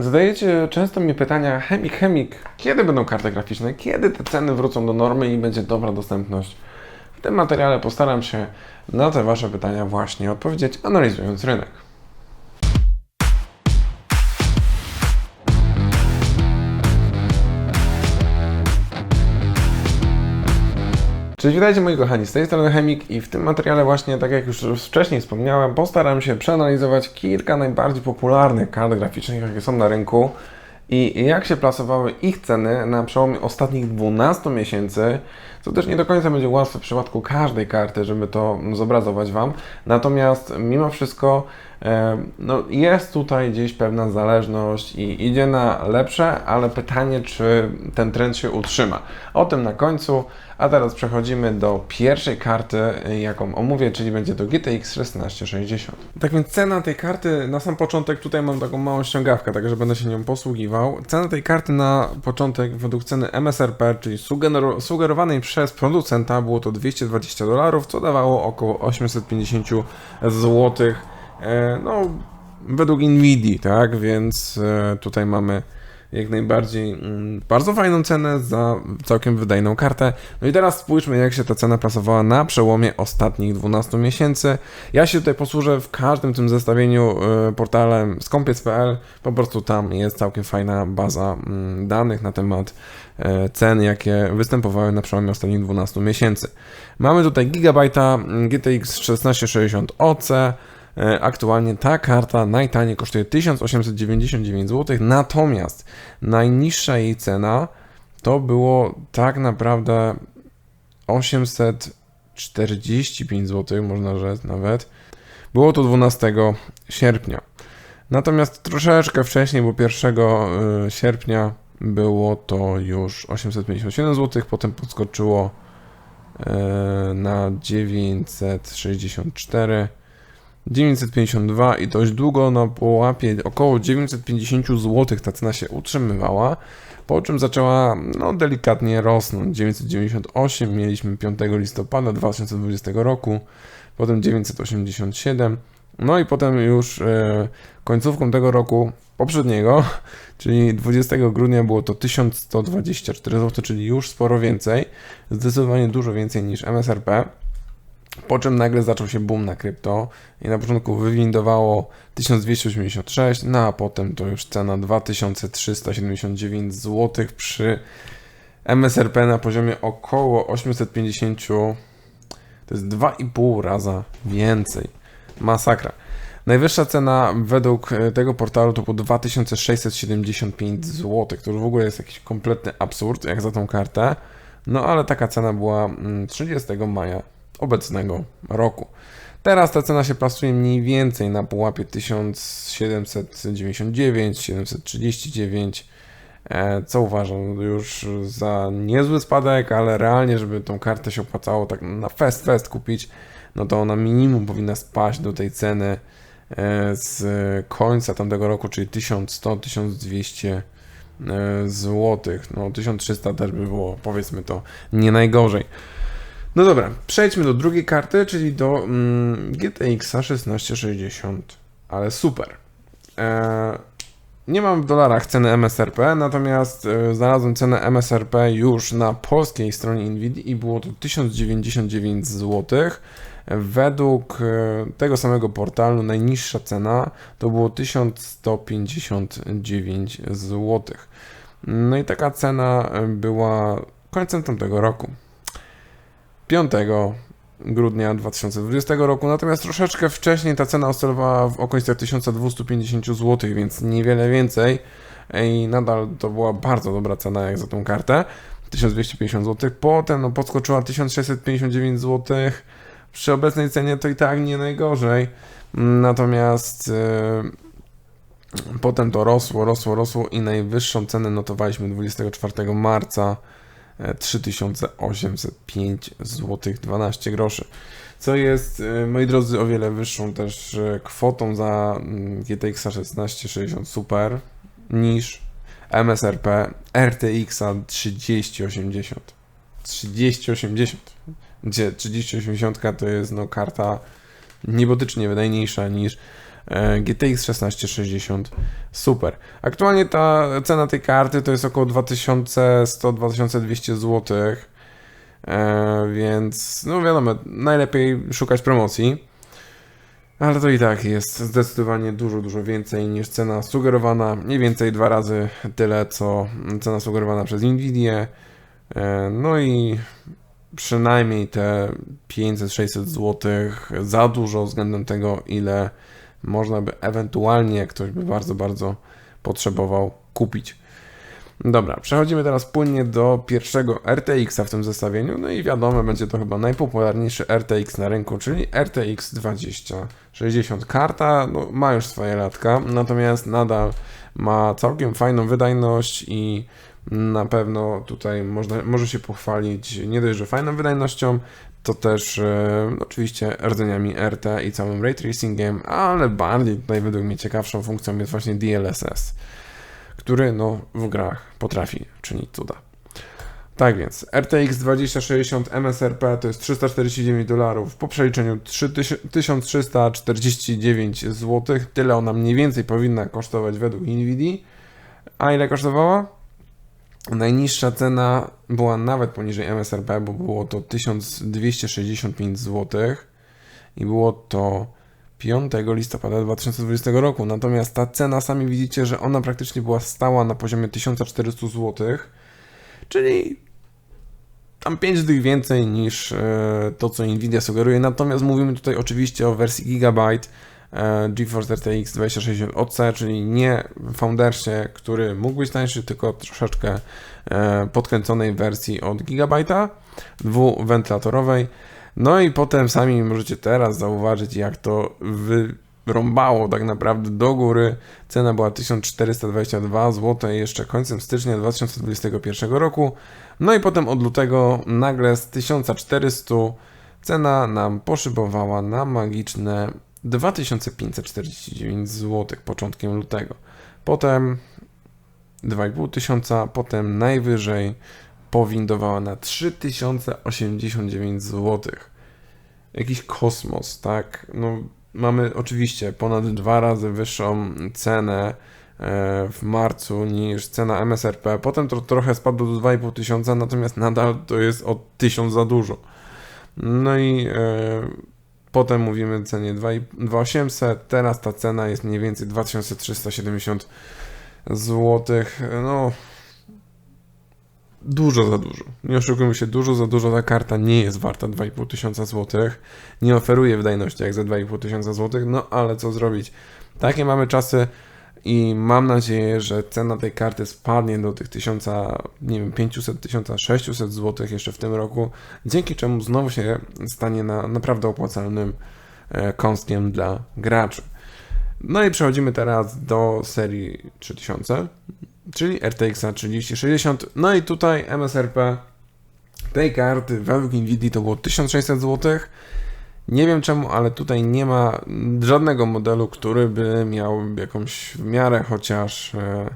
Zadajecie często mi pytania, chemik, chemik, kiedy będą karty graficzne, kiedy te ceny wrócą do normy i będzie dobra dostępność? W tym materiale postaram się na te Wasze pytania właśnie odpowiedzieć, analizując rynek. Cześć, witajcie moi kochani, z tej strony Chemik i w tym materiale właśnie, tak jak już wcześniej wspomniałem, postaram się przeanalizować kilka najbardziej popularnych kart graficznych, jakie są na rynku i jak się plasowały ich ceny na przełomie ostatnich 12 miesięcy, co też nie do końca będzie łatwe w przypadku każdej karty, żeby to zobrazować Wam. Natomiast mimo wszystko e, no, jest tutaj gdzieś pewna zależność i idzie na lepsze, ale pytanie, czy ten trend się utrzyma. O tym na końcu, a teraz przechodzimy do pierwszej karty, jaką omówię, czyli będzie to GTX 1660. Tak więc cena tej karty, na sam początek tutaj mam taką małą ściągawkę, także będę się nią posługiwał. Cena tej karty na początek według ceny MSRP, czyli sugero- sugerowanej przez producenta było to 220 dolarów, co dawało około 850 zł. E, no, według Nvidia, tak? Więc e, tutaj mamy jak najbardziej mm, bardzo fajną cenę za całkiem wydajną kartę. No i teraz spójrzmy, jak się ta cena plasowała na przełomie ostatnich 12 miesięcy. Ja się tutaj posłużę w każdym tym zestawieniu e, portalem skąpiec.pl. Po prostu tam jest całkiem fajna baza mm, danych na temat e, cen, jakie występowały na przełomie ostatnich 12 miesięcy. Mamy tutaj Gigabajta GTX 1660 OC. E, Aktualnie ta karta najtaniej kosztuje 1899 zł, natomiast najniższa jej cena to było tak naprawdę 845 zł, można rzec nawet. Było to 12 sierpnia. Natomiast troszeczkę wcześniej, bo 1 y, sierpnia było to już 857 zł, potem podskoczyło y, na 964 952 i dość długo na połapie około 950 zł ta cena się utrzymywała, po czym zaczęła no, delikatnie rosnąć. 998 mieliśmy 5 listopada 2020 roku, potem 987, no i potem już e, końcówką tego roku poprzedniego, czyli 20 grudnia było to 1124 zł, czyli już sporo więcej, zdecydowanie dużo więcej niż MSRP. Po czym nagle zaczął się boom na krypto i na początku wywindowało 1286, no a potem to już cena 2379 zł przy MSRP na poziomie około 850. To jest 2,5 raza więcej. Masakra. Najwyższa cena według e, tego portalu to było 2675 zł, już w ogóle jest jakiś kompletny absurd, jak za tą kartę. No ale taka cena była mm, 30 maja obecnego roku. Teraz ta cena się plasuje mniej więcej na pułapie 1799, 739, e, co uważam już za niezły spadek, ale realnie, żeby tą kartę się opłacało tak na fest fest kupić, no to ona minimum powinna spaść do tej ceny e, z końca tamtego roku, czyli 1100-1200 zł. No 1300 też by było, powiedzmy to, nie najgorzej. No dobra, przejdźmy do drugiej karty, czyli do mm, GTX 1660, ale super. E, nie mam w dolarach ceny MSRP, natomiast e, znalazłem cenę MSRP już na polskiej stronie Nvidia i było to 1099 zł. Według e, tego samego portalu najniższa cena to było 1159 zł. No i taka cena była końcem tamtego roku. 5 grudnia 2020 roku, natomiast troszeczkę wcześniej ta cena oscylowała w okolicach 1250 zł, więc niewiele więcej i nadal to była bardzo dobra cena jak za tą kartę. 1250 zł, potem no, podskoczyła 1659 zł. Przy obecnej cenie to i tak nie najgorzej. Natomiast yy, potem to rosło, rosło, rosło i najwyższą cenę notowaliśmy 24 marca 3805 zł 12 groszy. Co jest, e, moi drodzy, o wiele wyższą też e, kwotą za mm, GTX 1660 Super niż MSRP RTX 3080. 3080, gdzie 3080 to jest no karta niebotycznie wydajniejsza niż GTX 1660 Super. Aktualnie ta cena tej karty to jest około 2100-2200 zł, e, więc no wiadomo, najlepiej szukać promocji. Ale to i tak jest zdecydowanie dużo, dużo więcej niż cena sugerowana. Mniej więcej dwa razy tyle, co cena sugerowana przez Nvidia. E, no i przynajmniej te 500-600 zł za dużo względem tego, ile można by ewentualnie, jak ktoś by bardzo, bardzo potrzebował kupić. Dobra, przechodzimy teraz płynnie do pierwszego RTX-a w tym zestawieniu. No i wiadomo, będzie to chyba najpopularniejszy RTX na rynku, czyli RTX 2060. Karta no, ma już swoje latka, natomiast nadal ma całkiem fajną wydajność i na pewno tutaj można, może się pochwalić nie dość, że fajną wydajnością, to też e, oczywiście rdzeniami RT i całym ray tracingiem, ale bardziej tutaj według mnie ciekawszą funkcją jest właśnie DLSS który no, w grach potrafi czynić cuda. Tak więc, RTX 2060 MSRP to jest 349 dolarów, po przeliczeniu 1349 zł. Tyle ona mniej więcej powinna kosztować według Nvidia. A ile kosztowała? Najniższa cena była nawet poniżej MSRP, bo było to 1265 zł i było to 5 listopada 2020 roku. Natomiast ta cena, sami widzicie, że ona praktycznie była stała na poziomie 1400 zł, czyli tam 5 dych więcej niż e, to, co Nvidia sugeruje. Natomiast mówimy tutaj oczywiście o wersji Gigabyte GeForce RTX 2060 OC, czyli nie Foundersie, który mógł być tańszy, tylko troszeczkę e, podkręconej wersji od Gigabyte'a, dwuwentylatorowej. No i potem sami możecie teraz zauważyć, jak to wyrąbało tak naprawdę do góry. Cena była 1422 zł jeszcze końcem stycznia 2021 roku. No i potem od lutego nagle z 1400 cena nam poszybowała na magiczne 2549 zł początkiem lutego. Potem 2500, potem najwyżej powindowała na 3089 zł. Jakiś kosmos, tak? No, mamy oczywiście ponad dwa razy wyższą cenę e, w marcu niż cena MSRP. Potem to trochę spadło do 2,5 tysiąca, natomiast nadal to jest o 1000 za dużo. No i e, potem mówimy o cenie 2800, teraz ta cena jest mniej więcej 2370 zł. No, dużo za dużo. Nie oszukujmy się, dużo za dużo ta karta nie jest warta 2,5 tysiąca złotych. Nie oferuje wydajności jak za 2,5 tysiąca złotych, no ale co zrobić? Takie mamy czasy i mam nadzieję, że cena tej karty spadnie do tych 1000, nie wiem, 500, 1600 zł jeszcze w tym roku, dzięki czemu znowu się stanie na naprawdę opłacalnym e, kąskiem dla graczy. No i przechodzimy teraz do serii 3000 czyli RTX 3060. No i tutaj MSRP tej karty według Nvidia to było 1600 zł. Nie wiem czemu, ale tutaj nie ma żadnego modelu, który by miał jakąś w miarę chociaż e,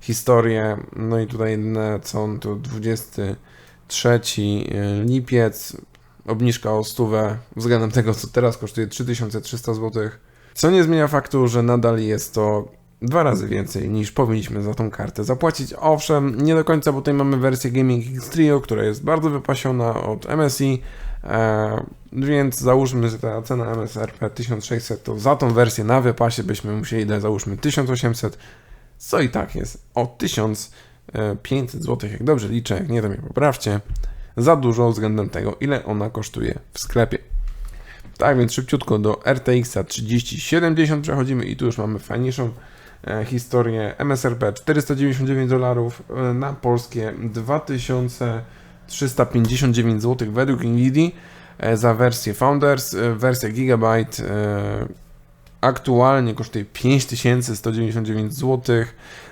historię. No i tutaj jedyne co on to 23 e, lipiec, obniżka o stówę względem tego, co teraz kosztuje 3300 zł. Co nie zmienia faktu, że nadal jest to dwa razy więcej niż powinniśmy za tą kartę zapłacić. Owszem, nie do końca, bo tutaj mamy wersję Gaming X Trio, która jest bardzo wypasiona od MSI, e, więc załóżmy, że ta cena MSRP 1600 to za tą wersję na wypasie byśmy musieli dać załóżmy 1800, co i tak jest o 1500 zł, jak dobrze liczę, jak nie to mnie poprawcie, za dużo względem tego, ile ona kosztuje w sklepie. Tak więc szybciutko do RTX 3070 przechodzimy i tu już mamy fajniejszą historię MSRP 499 dolarów e, na polskie 2359 zł według Nvidia e, za wersję Founders. Wersja Gigabyte aktualnie kosztuje 5199 zł.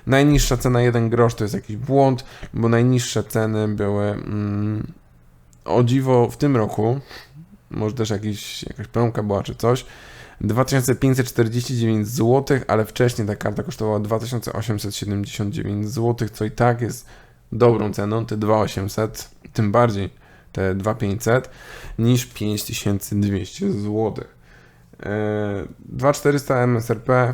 Najniższa cena 1 grosz to jest jakiś błąd, bo najniższe ceny były mm, o dziwo w tym roku. Może też jakiś, jakaś promka była czy coś 2549 zł, ale wcześniej ta karta kosztowała 2879 zł, co i tak jest dobrą ceną, te 2800, tym bardziej te 2500, niż 5200 zł. E, 2400 MSRP,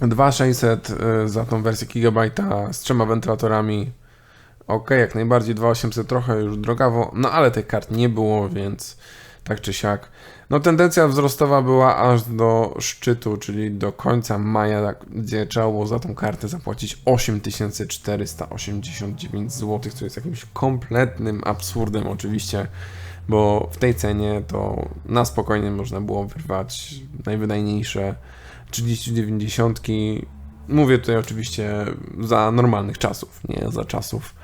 2600 e, za tą wersję Gigabajta z trzema wentylatorami. Ok, jak najbardziej 2800 trochę już drogawo, no ale tych kart nie było, więc tak czy siak. No tendencja wzrostowa była aż do szczytu, czyli do końca maja, tak, gdzie trzeba było za tą kartę zapłacić 8489 zł, co jest jakimś kompletnym absurdem oczywiście, bo w tej cenie to na spokojnie można było wyrwać najwydajniejsze 3090. Mówię tutaj oczywiście za normalnych czasów, nie za czasów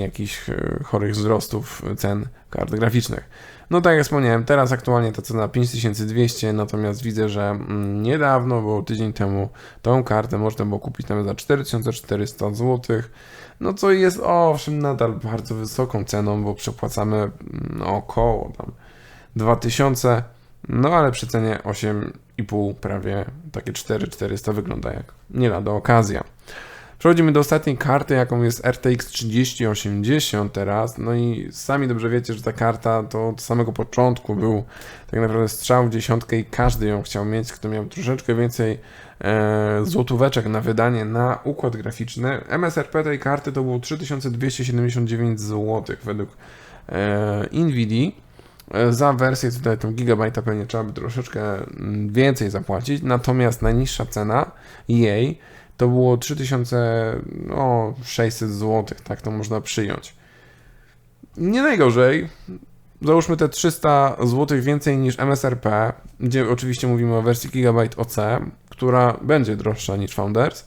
jakichś e, chorych wzrostów cen kart graficznych. No tak jak wspomniałem, teraz aktualnie ta cena 5200, natomiast widzę, że mm, niedawno, bo tydzień temu, tą kartę można było kupić nawet za 4400 zł. No co jest owszem nadal bardzo wysoką ceną, bo przepłacamy mm, około tam 2000, no ale przy cenie 8,5 prawie takie 4400 wygląda jak nie lada okazja. Przechodzimy do ostatniej karty, jaką jest RTX 3080 teraz. No i sami dobrze wiecie, że ta karta to od samego początku był tak naprawdę strzał w dziesiątkę i każdy ją chciał mieć, kto miał troszeczkę więcej e, złotóweczek na wydanie na układ graficzny. MSRP tej karty to było 3279 zł według e, Nvidia. E, Za wersję tutaj tą gigabajta pewnie trzeba by troszeczkę mm, więcej zapłacić, natomiast najniższa cena jej to było 3600 zł, tak to można przyjąć. Nie najgorzej. Załóżmy te 300 zł więcej niż MSRP, gdzie oczywiście mówimy o wersji Gigabyte OC, która będzie droższa niż Founders.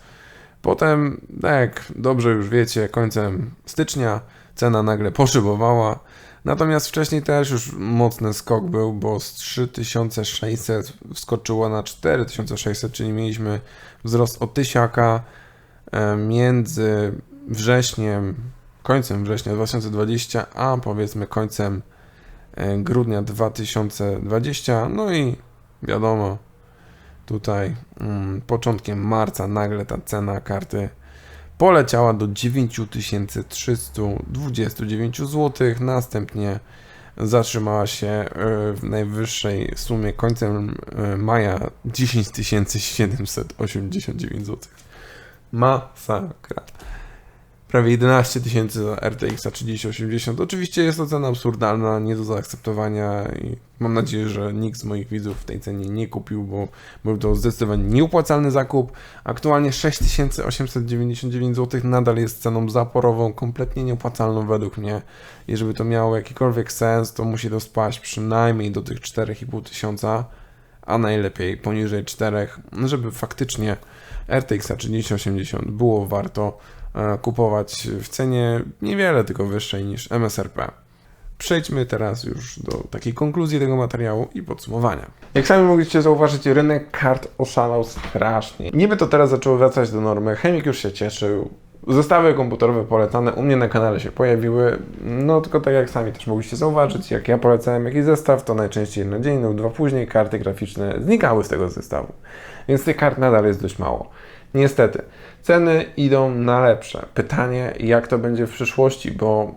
Potem, tak jak dobrze już wiecie, końcem stycznia cena nagle poszybowała. Natomiast wcześniej też już mocny skok był, bo z 3600 wskoczyło na 4600, czyli mieliśmy wzrost o tysiaka e, między wrześniem, końcem września 2020, a powiedzmy końcem e, grudnia 2020. No i wiadomo, tutaj mm, początkiem marca nagle ta cena karty poleciała do 9329 zł. Następnie zatrzymała się e, w najwyższej sumie końcem e, maja 10789 zł. Masakra. Prawie 11 tysięcy za RTX 3080. Oczywiście jest to cena absurdalna, nie do zaakceptowania i mam nadzieję, że nikt z moich widzów w tej cenie nie kupił, bo był to zdecydowanie nieopłacalny zakup. Aktualnie 6899 zł nadal jest ceną zaporową, kompletnie nieopłacalną według mnie. I żeby to miało jakikolwiek sens, to musi to spaść przynajmniej do tych 4,5 tysiąca, a najlepiej poniżej 4, żeby faktycznie RTX 3080 było warto kupować w cenie niewiele tylko wyższej niż MSRP. Przejdźmy teraz już do takiej konkluzji tego materiału i podsumowania. Jak sami mogliście zauważyć, rynek kart oszalał strasznie. Niby to teraz zaczęło wracać do normy, chemik już się cieszył, Zestawy komputerowe polecane u mnie na kanale się pojawiły, no tylko tak jak sami też mogliście zauważyć, jak ja polecałem jakiś zestaw, to najczęściej jedno dzień lub dwa później karty graficzne znikały z tego zestawu. Więc tych kart nadal jest dość mało. Niestety, ceny idą na lepsze. Pytanie, jak to będzie w przyszłości, bo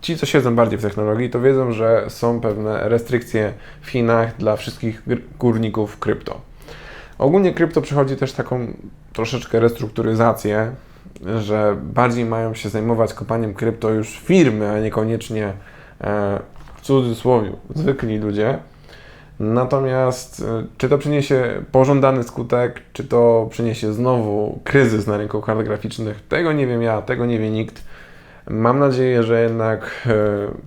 ci, co siedzą bardziej w technologii, to wiedzą, że są pewne restrykcje w Chinach dla wszystkich górników krypto. Ogólnie krypto przechodzi też taką troszeczkę restrukturyzację, że bardziej mają się zajmować kopaniem krypto już firmy, a niekoniecznie e, w cudzysłowie zwykli ludzie. Natomiast e, czy to przyniesie pożądany skutek, czy to przyniesie znowu kryzys na rynku kart graficznych, tego nie wiem ja, tego nie wie nikt. Mam nadzieję, że jednak e,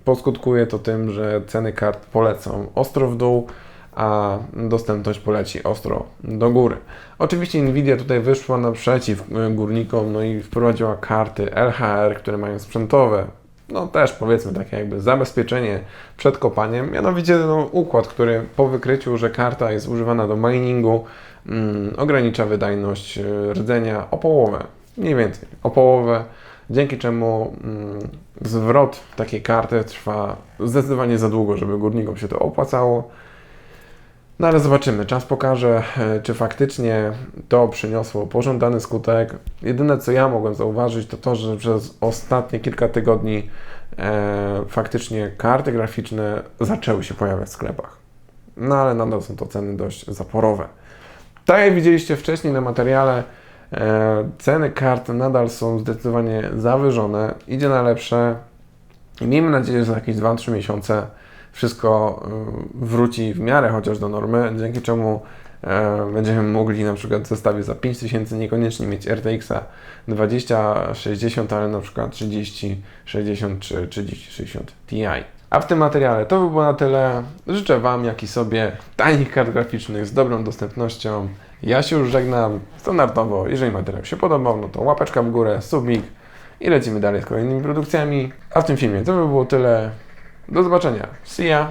poskutkuje to tym, że ceny kart polecą ostro w dół, a dostępność poleci ostro do góry. Oczywiście Nvidia tutaj wyszła naprzeciw e, górnikom, no i wprowadziła karty LHR, które mają sprzętowe, no też powiedzmy takie jakby zabezpieczenie przed kopaniem, mianowicie no, układ, który po wykryciu, że karta jest używana do miningu, mm, ogranicza wydajność e, rdzenia o połowę, mniej więcej, o połowę, dzięki czemu mm, zwrot takiej karty trwa zdecydowanie za długo, żeby górnikom się to opłacało. No ale zobaczymy, czas pokaże, e, czy faktycznie to przyniosło pożądany skutek. Jedyne co ja mogłem zauważyć, to to, że przez ostatnie kilka tygodni e, faktycznie karty graficzne zaczęły się pojawiać w sklepach. no ale nadal są to ceny dość zaporowe. Tak jak widzieliście wcześniej na materiale, e, ceny kart nadal są zdecydowanie zawyżone, idzie na lepsze i miejmy nadzieję, że za jakieś 2-3 miesiące wszystko y, wróci w miarę chociaż do normy, dzięki czemu e, będziemy mogli na przykład w zestawie za 5000 niekoniecznie mieć RTX 2060, ale na przykład 3060 czy 3060 Ti. A w tym materiale to by było na tyle. Życzę Wam, jak i sobie tanich kart graficznych z dobrą dostępnością. Ja się już żegnam. Standardowo, jeżeli materiał się podobał, no to łapeczka w górę, subik i lecimy dalej z kolejnymi produkcjami. A w tym filmie to by było tyle. Do zobaczenia. See ya!